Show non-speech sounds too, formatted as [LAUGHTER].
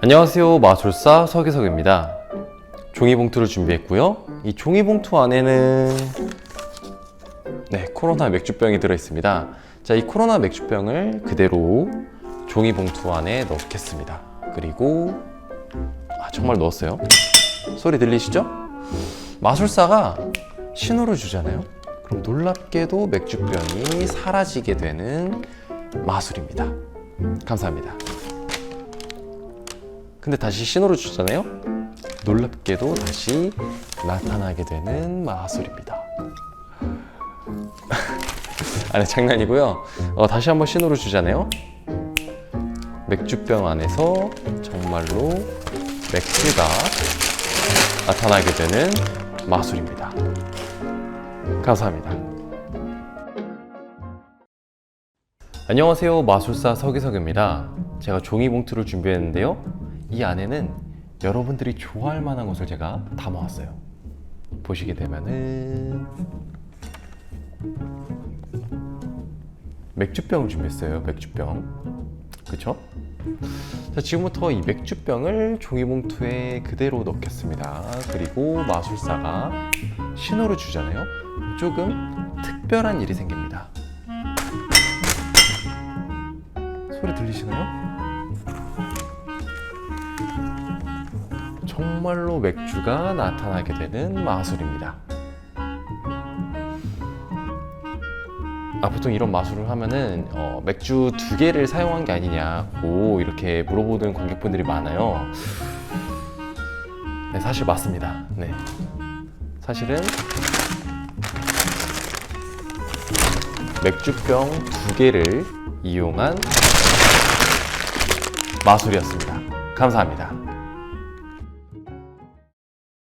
안녕하세요. 마술사 서기석입니다. 종이봉투를 준비했고요. 이 종이봉투 안에는 네, 코로나 맥주병이 들어 있습니다. 자, 이 코로나 맥주병을 그대로 종이봉투 안에 넣겠습니다. 그리고 아, 정말 넣었어요. 소리 들리시죠? 마술사가 신호를 주잖아요. 그럼 놀랍게도 맥주병이 사라지게 되는 마술입니다. 감사합니다. 근데 다시 신호를 주잖아요. 놀랍게도 다시 나타나게 되는 마술입니다. [LAUGHS] 아니 장난이고요. 어, 다시 한번 신호를 주잖아요. 맥주병 안에서 정말로 맥주가 나타나게 되는 마술입니다. 감사합니다. 안녕하세요. 마술사 서기석입니다. 제가 종이 봉투를 준비했는데요. 이 안에는 여러분들이 좋아할 만한 것을 제가 담아왔어요. 보시게 되면은 맥주병을 준비했어요. 맥주병. 그쵸? 자, 지금부터 이 맥주병을 종이봉투에 그대로 넣겠습니다. 그리고 마술사가 신호를 주잖아요. 조금 특별한 일이 생깁니다. 소리 들리시나요? 정말로 맥주가 나타나게 되는 마술입니다. 아, 보통 이런 마술을 하면은 어, 맥주 두 개를 사용한 게 아니냐고 이렇게 물어보는 관객분들이 많아요. 네, 사실 맞습니다. 네. 사실은 맥주병 두 개를 이용한 마술이었습니다. 감사합니다.